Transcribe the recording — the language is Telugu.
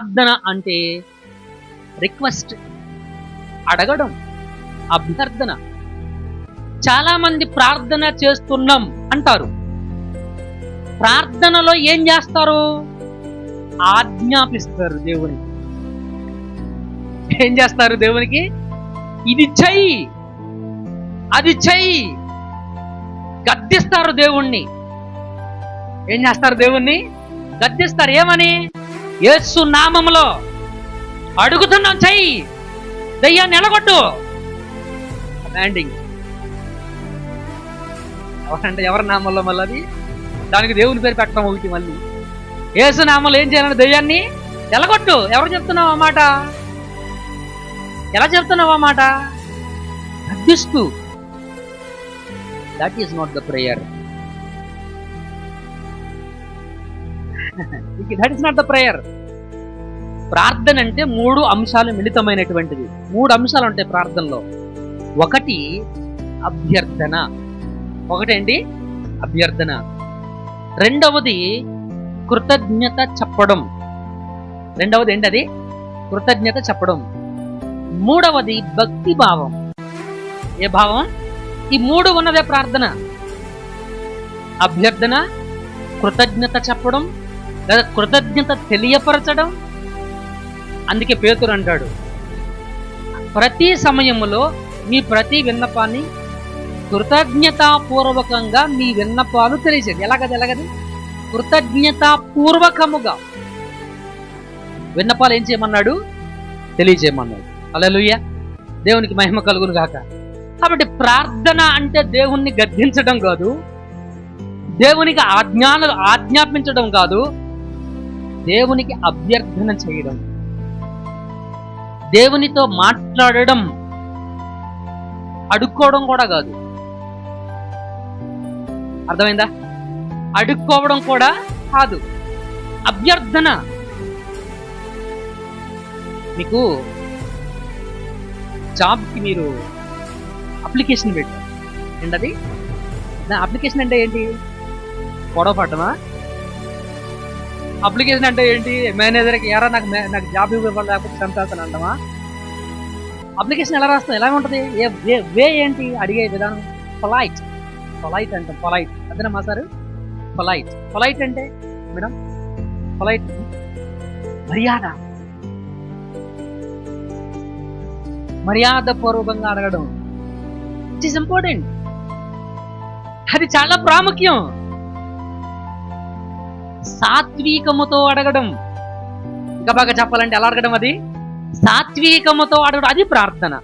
ప్రార్థన అంటే రిక్వెస్ట్ అడగడం అభ్యర్థన. చాలా మంది ప్రార్థన చేస్తున్నాం అంటారు. ప్రార్థనలో ఏం చేస్తారు? ఆజ్ఞాపిస్తారు దేవునికి ఏం చేస్తారు దేవునికి? ఇది చెయ్యి. అది చెయ్యి. గద్దిస్తారు దేవుణ్ణి. ఏం చేస్తారు దేవుణ్ణి? గద్దిస్తారు. ఏమని? యేసు నామములో అడుగుతున్నాం చెయ్యి. దయ్యాన్ని ఎలగొట్టు ల్యాండింగ్ ఎవరంటే ఎవరి నామంలో మళ్ళీ అది? దానికి దేవుని పేరు పెట్టడం ఒకటి మళ్ళీ. యేసు నామంలో ఏం చేయాలని దయ్యాన్ని? ఎలగొట్టు ఎవరు చెప్తున్నావు అన్నమాట మాట? ఎలా చెప్తున్నావు అన్నమాట మాట? గద్దిస్తూ that is not the prayer that is not the prayer ప్రార్థన అంటే మూడు అంశాలు మిళితమైనటువంటిది. మూడు అంశాలు ఉంటాయి ప్రార్థనలో. ఒకటి అభ్యర్థన. ఒకటేంటి? అభ్యర్థన. రెండవది కృతజ్ఞత చెప్పడం. రెండవది ఏంటి అది కృతజ్ఞత చెప్పడం. మూడవది భక్తి భావం. ఏ భావం? ఈ మూడు ఉన్నదే ప్రార్థన. అభ్యర్థన కృతజ్ఞత చెప్పడం లేదా కృతజ్ఞత తెలియపరచడం? అందుకే పేతురు అంటాడు ప్రతి సమయములో మీ ప్రతి విన్నపాన్ని కృతజ్ఞతాపూర్వకంగా మీ విన్నపాలు తెలియజేయండి ఎలాగది ఎలాగది కృతజ్ఞతాపూర్వకముగా. విన్నపాలు ఏం చేయమన్నాడు? తెలియజేయమన్నాడు అలలుయ్య దేవునికి మహిమ కలుగును గాక. కాబట్టి ప్రార్థన అంటే దేవుణ్ణి గద్దించడం కాదు దేవునికి ఆజ్ఞానలు ఆజ్ఞాపించడం కాదు దేవునికి అభ్యర్థన చేయడం. దేవునితో మాట్లాడడం అడుక్కోవడం కూడా కాదు. అర్థమైందా? అడుక్కోవడం కూడా కాదు. అభ్యర్థన. మీకు జాబ్కి మీరు అప్లికేషన్ పెట్టారు. ఏంటది? దాని అప్లికేషన్ అంటే ఏంటి? గొడవ పడ్డమా అప్లికేషన్ అంటే ఏంటి? మేనేజర్కి ఎరా నాకు నాకు జాబ్ ఇవ్వాలి లేకపోతే చంపేస్తాను అంటామా అప్లికేషన్ ఎలా రాస్తాం ఎలా ఉంటుంది? ఏ వే వే ఏంటి? అడిగే విధానం. పొలైట్ పొలైట్ అంటాం పొలైట్ అదేనా సార్? పొలైట్ పొలైట్ అంటే మేడం? పొలైట్ మర్యాద. మర్యాద పూర్వకంగా అడగడం. ఇట్ ఈస్ ఇంపార్టెంట్ అది చాలా ప్రాముఖ్యం. సాత్వికముతో అడగడం. ఇంకా బాగా చెప్పాలంటే ఎలా అడగడం అది? సాత్వికముతో అడగడం అది ప్రార్థన.